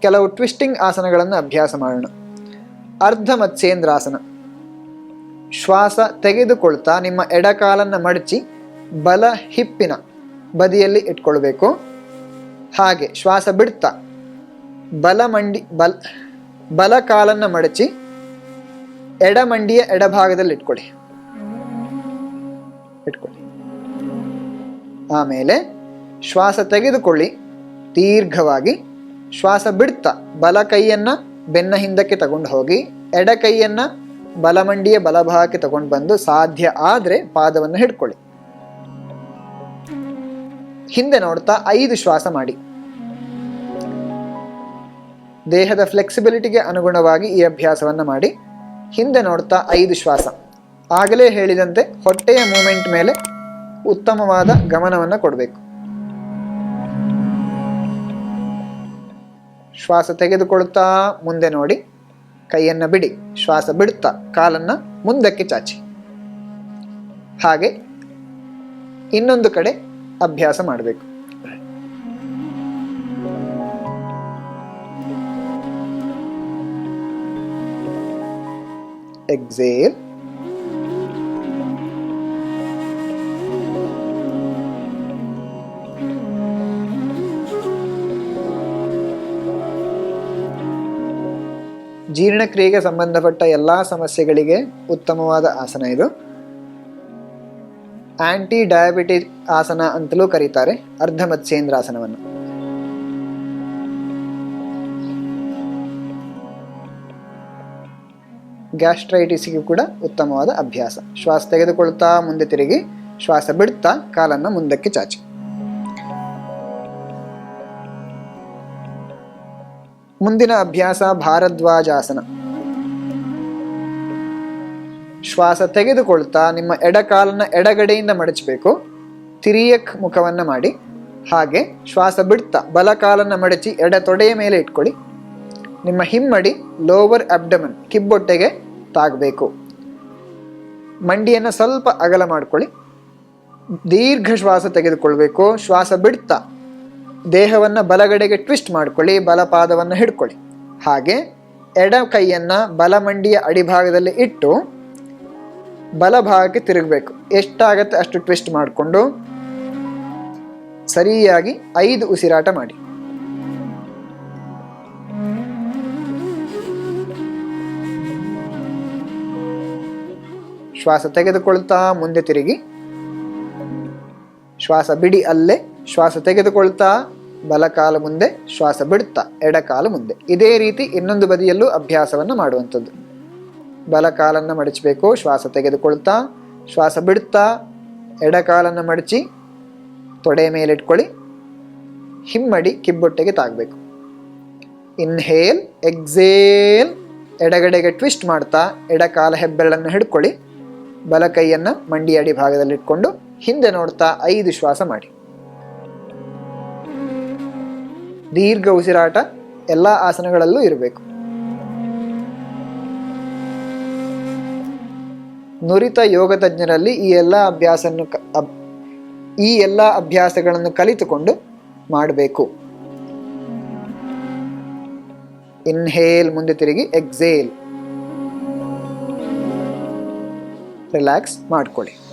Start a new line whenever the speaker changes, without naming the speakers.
ಕೆಲವು ಟ್ವಿಸ್ಟಿಂಗ್ ಆಸನಗಳನ್ನು ಅಭ್ಯಾಸ ಮಾಡೋಣ. ಅರ್ಧ ಮತ್ಸೇಂದ್ರಾಸನ ಶ್ವಾಸ ತೆಗೆದುಕೊಳ್ತಾ ನಿಮ್ಮ ಎಡಕಾಲನ್ನು ಮಡಚಿ ಬಲ ಹಿಪ್ಪಿನ ಬದಿಯಲ್ಲಿ ಇಟ್ಕೊಳ್ಬೇಕು. ಹಾಗೆ ಶ್ವಾಸ ಬಿಡ್ತಾ ಬಲ ಮಂಡಿ ಬಲ ಬಲ ಕಾಲನ್ನು ಮಡಚಿ ಎಡಮಂಡಿಯ ಎಡಭಾಗದಲ್ಲಿ ಇಟ್ಕೊಳ್ಳಿ. ಇಟ್ಕೊಳ್ಳಿ. ಆಮೇಲೆ ಶ್ವಾಸ ತೆಗೆದುಕೊಳ್ಳಿ. ದೀರ್ಘವಾಗಿ ಶ್ವಾಸ ಬಿಡ್ತಾ, ಬಲ ಕೈಯನ್ನ ಬೆನ್ನ ಹಿಂದಕ್ಕೆ ತಗೊಂಡು ಹೋಗಿ, ಎಡ ಕೈಯನ್ನ ಬಲಮಂಡಿಯ ಬಲಭಾಗಕ್ಕೆ ತಗೊಂಡು ಬಂದು ಸಾಧ್ಯ ಆದ್ರೆ ಪಾದವನ್ನು ಹಿಡ್ಕೊಳ್ಳಿ. ಹಿಂದೆ ನೋಡ್ತಾ ಐದು ಶ್ವಾಸ ಮಾಡಿ. ದೇಹದ ಫ್ಲೆಕ್ಸಿಬಿಲಿಟಿಗೆ ಅನುಗುಣವಾಗಿ ಈ ಅಭ್ಯಾಸವನ್ನು ಮಾಡಿ. ಹಿಂದೆ ನೋಡ್ತಾ ಐದು ಶ್ವಾಸ. ಆಗಲೇ ಹೇಳಿದಂತೆ ಹೊಟ್ಟೆಯ ಮೂಮೆಂಟ್ ಮೇಲೆ ಉತ್ತಮವಾದ ಗಮನವನ್ನು ಕೊಡಬೇಕು. ಶ್ವಾಸ ತೆಗೆದುಕೊಳ್ತಾ ಮುಂದೆ ನೋಡಿ. ಕೈಯನ್ನು ಬಿಡಿ. ಶ್ವಾಸ ಬಿಡುತ್ತಾ ಕಾಲನ್ನು ಮುಂದಕ್ಕೆ ಚಾಚಿ. ಹಾಗೆ ಇನ್ನೊಂದು ಕಡೆ ಅಭ್ಯಾಸ ಮಾಡಬೇಕು. ಎಕ್ಸೇಲ್ ಜೀರ್ಣಕ್ರಿಯೆಗೆ ಸಂಬಂಧಪಟ್ಟ ಎಲ್ಲ ಸಮಸ್ಯೆಗಳಿಗೆ ಉತ್ತಮವಾದ ಆಸನ ಇದು. ಆಂಟಿ ಡಯಾಬಿಟಿಸ್ ಆಸನ ಅಂತಲೂ ಕರೀತಾರೆ, ಅರ್ಧ ಮತ್ಸ್ಯೇಂದ್ರಾಸನವನ್ನು ಗ್ಯಾಸ್ಟ್ರೈಟಿಸ್ಗೂ ಕೂಡ ಉತ್ತಮವಾದ ಅಭ್ಯಾಸ. ಶ್ವಾಸ ತೆಗೆದುಕೊಳ್ತಾ ಮುಂದೆ ತಿರುಗಿ, ಶ್ವಾಸ ಬಿಡ್ತಾ, ಕಾಲನ್ನು ಮುಂದಕ್ಕೆ ಚಾಚಿ. ಮುಂದಿನ ಅಭ್ಯಾಸ ಭಾರದ್ವಾಜಾಸನ. ಶ್ವಾಸ ತೆಗೆದುಕೊಳ್ತಾ ನಿಮ್ಮ ಎಡಕಾಲನ್ನ ಎಡಗಡೆಯಿಂದ ಮಡಚಬೇಕು. ತಿರಿಯಕ್ ಮುಖವನ್ನು ಮಾಡಿ. ಹಾಗೆ ಶ್ವಾಸ ಬಿಡ್ತಾ ಬಲ ಕಾಲನ್ನು ಮಡಚಿ ಎಡ ತೊಡೆಯ ಮೇಲೆ ಇಟ್ಕೊಳ್ಳಿ. ನಿಮ್ಮ ಹಿಮ್ಮಡಿ ಲೋವರ್ ಅಬ್ಡಮನ್ ಕಿಬ್ಬೊಟ್ಟೆಗೆ ತಾಗಬೇಕು. ಮಂಡಿಯನ್ನು ಸ್ವಲ್ಪ ಅಗಲ ಮಾಡ್ಕೊಳ್ಳಿ. ದೀರ್ಘ ಶ್ವಾಸ ತೆಗೆದುಕೊಳ್ಬೇಕು. ಶ್ವಾಸ ಬಿಡ್ತಾ ದೇಹವನ್ನು ಬಲಗಡೆಗೆ ಟ್ವಿಸ್ಟ್ ಮಾಡ್ಕೊಳ್ಳಿ, ಬಲಪಾದವನ್ನು ಹಿಡ್ಕೊಳ್ಳಿ. ಹಾಗೆ ಎಡ ಕೈಯನ್ನು ಬಲಮಂಡಿಯ ಅಡಿಭಾಗದಲ್ಲಿ ಇಟ್ಟು ಬಲಭಾಗಕ್ಕೆ ತಿರುಗಬೇಕು. ಎಷ್ಟಾಗತ್ತೆ ಅಷ್ಟು ಟ್ವಿಸ್ಟ್ ಮಾಡಿಕೊಂಡು ಸರಿಯಾಗಿ ಐದು ಉಸಿರಾಟ ಮಾಡಿ. ಶ್ವಾಸ ತೆಗೆದುಕೊಳ್ತಾ ಮುಂದೆ ತಿರುಗಿ. ಶ್ವಾಸ ಬಿಡಿ ಅಲ್ಲೇ. ಶ್ವಾಸ ತೆಗೆದುಕೊಳ್ತಾ, ಬಲಕಾಲ ಮುಂದೆ ಶ್ವಾಸ ಬಿಡುತ್ತಾ ಎಡಕಾಲ ಮುಂದೆ. ಇದೇ ರೀತಿ ಇನ್ನೊಂದು ಬದಿಯಲ್ಲೂ ಅಭ್ಯಾಸವನ್ನು ಮಾಡುವಂಥದ್ದು. ಬಲಕಾಲನ್ನು ಮಡಚಬೇಕು, ಶ್ವಾಸ ತೆಗೆದುಕೊಳ್ತಾ, ಶ್ವಾಸ ಬಿಡುತ್ತಾ ಎಡಕಾಲನ್ನು ಮಡಚಿ, ತೊಡೆ ಮೇಲಿಟ್ಕೊಳ್ಳಿ, ಹಿಮ್ಮಡಿ ಕಿಬ್ಬೊಟ್ಟೆಗೆ ತಾಗಬೇಕು. ಇನ್ಹೇಲ್, ಎಕ್ಸೇಲ್, ಎಡಗಡೆಗೆ ಟ್ವಿಸ್ಟ್ ಮಾಡ್ತಾ, ಎಡಕಾಲ ಹೆಬ್ಬೆರಳನ್ನು ಹಿಡ್ಕೊಳ್ಳಿ ಬಲ ಕೈಯನ್ನು ಮಂಡಿ ಅಡಿ ಭಾಗದಲ್ಲಿ ಇಟ್ಕೊಂಡು ಹಿಂದೆ ನೋಡ್ತಾ ಐದು ಶ್ವಾಸ ಮಾಡಿ. ದೀರ್ಘ ಉಸಿರಾಟ ಎಲ್ಲ ಆಸನಗಳಲ್ಲೂ ಇರಬೇಕು. ನುರಿತ ಯೋಗ ತಜ್ಞರಲ್ಲಿ ಈ ಎಲ್ಲ ಅಭ್ಯಾಸನ್ನು ಕ- ಈ ಎಲ್ಲ ಅಭ್ಯಾಸಗಳನ್ನು ಕಲಿತುಕೊಂಡು ಮಾಡಬೇಕು. ಇನ್ಹೇಲ್ ಮುಂದೆ ತಿರುಗಿ ಎಕ್ಸೇಲ್ ರಿಲ್ಯಾಕ್ಸ್ ಮಾಡ್ಕೊಳ್ಳಿ.